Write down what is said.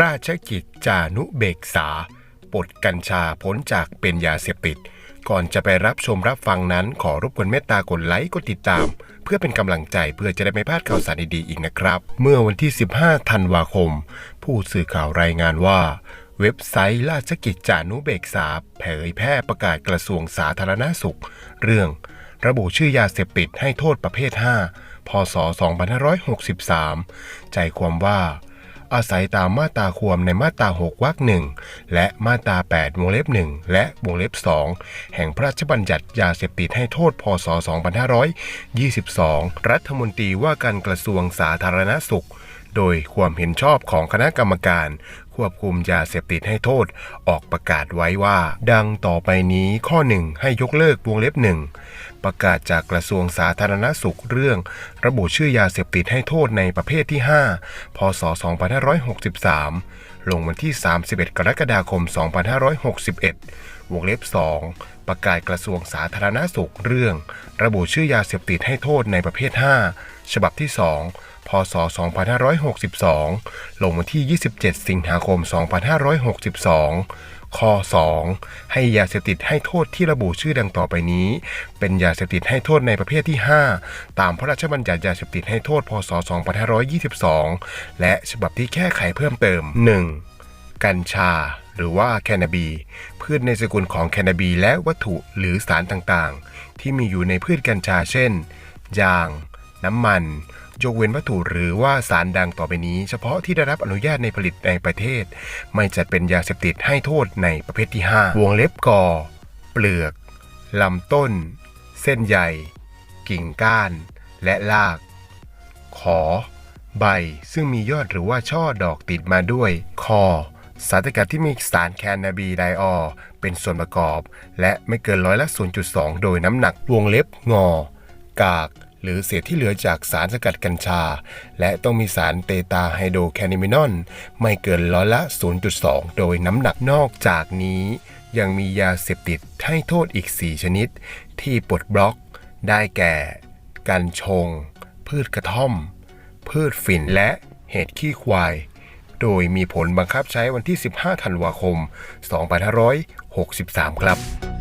ราชกิจจานุเบกษาปลดกัญชาพ้นจากเป็นยาเสพติด ก่อนจะไปรับชมรับฟังนั้นขอรบกวนเมตตากดไลค์กดติดตาม เพื่อเป็นกำลังใจเพื่อจะได้ไม่พลาดข่าวสารดีๆอีกนะครับ เมื่อวันที่ 15 ธันวาคม ผู้สื่อข่าวรายงานว่า เว็บไซต์ราชกิจจานุเบกษาเผยแพร่ประกาศกระทรวงสาธารณสุข เรื่อง ระบุชื่อยาเสพติดให้โทษประเภท 5 พศ 2563 ใจความว่า อาศัยตามมาตราควมในมาตรา6วรรคหนึ่งและมาตรา8วงเล็บ1และวงเล็บ2แห่งพระราชบัญญัติยาเสพติดให้โทษพศ 2522 รัฐมนตรีว่าการกระทรวงสาธารณสุข โดยความเห็นชอบของคณะกรรมการ ควบคุมยาเสพติดให้โทษ ออกประกาศไว้ว่า ดังต่อไปนี้ข้อหนึ่งให้ยกเลิกวงเล็บหนึ่งประกาศจากกระทรวงสาธารณสุขเรื่อง ระบุชื่อยาเสพติดให้โทษในประเภทที่ 5 พศ 2563 ลงวันที่ 31 กรกฎาคม 2561 วงเล็บ 2 ประกาศกระทรวงสาธารณสุขเรื่อง ระบุชื่อยาเสพติดให้โทษในประเภท 5 ฉบับที่ 2 พศ 2562 ลงวันที่ 27 สิงหาคม 2562 ข้อ 2 ให้ยาเสพติดให้โทษที่ระบุชื่อดังต่อไปนี้ เป็นยาเสพติดให้โทษในประเภทที่ 5 ตามพระราชบัญญัติยาเสพติดให้โทษ พศ 2522 และฉบับที่แก้ไขเพิ่มเติม 1. กัญชา หรือว่าแคนาบี พืชในสกุลของแคนาบีและวัตถุหรือสารต่างๆ ที่มีอยู่ในพืชกัญชาเช่น ยาง น้ำมัน ยกเว้นวัตถุหรือว่าสารดังต่อไปนี้ เฉพาะที่ได้รับอนุญาตในผลิตในประเทศ ไม่จัดเป็นยาเสพติดให้โทษในประเภทที่ 5 วงเล็บกอ เปลือก ลำต้น เส้นใยกิ่งก้าน และราก ขอ ใบ ซึ่งมียอดหรือว่าช่อดอกติดมาด้วย คอ สารสกัดที่มีสารแคนนาบีไดออลเป็นส่วนประกอบ และไม่เกินร้อยละ 0.2 โดยน้ำหนักวงเล็บงอ กาก หรือเศษที่เหลือจากสารสกัดกัญชา และต้องมีสารเตตาไฮโดรแคนิมินอน ไม่เกินร้อยละ 0.2 โดยน้ำหนักนอกจากนี้ ยังมียาเสพติดให้โทษอีก 4 ชนิด ที่ปลดบล็อก ได้แก่ กัญชง พืชกระท่อม พืชฝิ่นและเห็ดขี้ควาย โดยมีผลบังคับใช้วันที่ 15 ธันวาคม 2563 ครับ